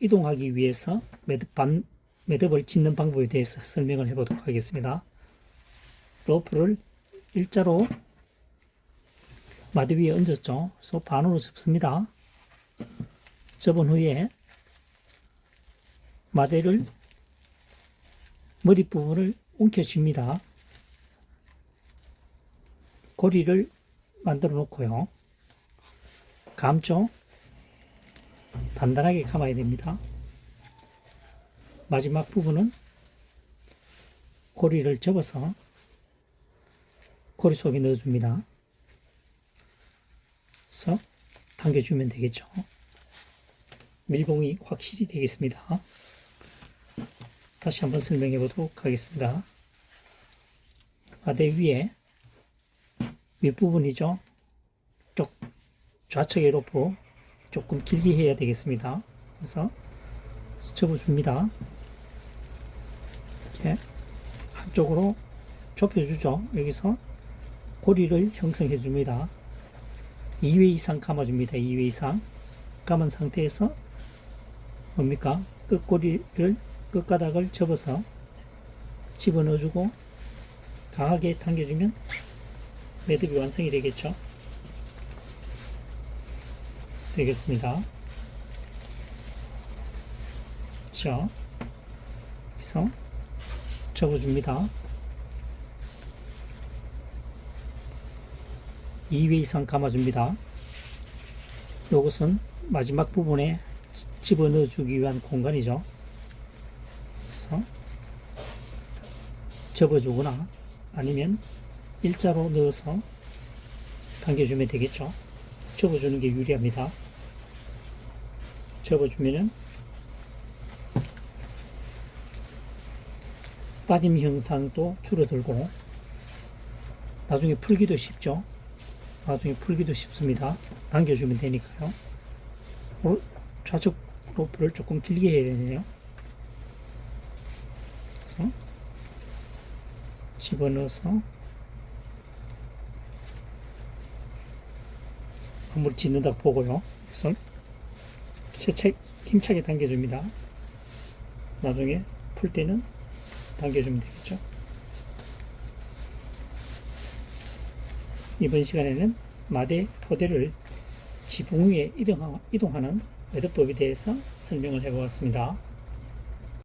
이동하기 위해서 매듭 반, 매듭을 짓는 방법에 대해서 설명을 해보도록 하겠습니다. 로프를 일자로 마디 위에 얹었죠. 그래서 반으로 접습니다. 접은 후에 마대를 머리 부분을 움켜쥡니다. 고리를 만들어 놓고요. 감죠? 단단하게 감아야 됩니다. 마지막 부분은 고리를 접어서 고리 속에 넣어줍니다. 그래서 당겨주면 되겠죠. 밀봉이 확실히 되겠습니다. 다시 한번 설명해 보도록 하겠습니다. 마대 위에 윗부분이죠. 쪽 좌측의 로프 조금 길게 해야 되겠습니다. 그래서 접어줍니다. 이렇게 한쪽으로 좁혀주죠. 여기서 고리를 형성해 줍니다. 2회 이상 감아줍니다. 2회 이상 감은 상태에서 뭡니까? 끝고리를 끝가닥을 접어서 집어넣어주고 강하게 당겨주면 매듭이 완성이 되겠죠. 되겠습니다. 자, 그래서 접어줍니다. 2회 이상 감아줍니다. 이것은 마지막 부분에 집어넣어 주기 위한 공간이죠. 그래서 접어주거나 아니면 일자로 넣어서 당겨주면 되겠죠. 접어주는 게 유리합니다. 접어주면은 빠짐 현상도 줄어들고 나중에 풀기도 쉽죠. 나중에 풀기도 쉽습니다. 당겨주면 되니까요. 오- 좌측 로프를 조금 길게 해야 되네요. 그래서 집어넣어서 건물 짓는다 보고요. 그래서 세책 힘차게 당겨줍니다. 나중에 풀 때는 당겨주면 되겠죠. 이번 시간에는 마대 포대를 지붕 위에 이동하- 이동하는 매듭법에 대해서 설명을 해보았습니다.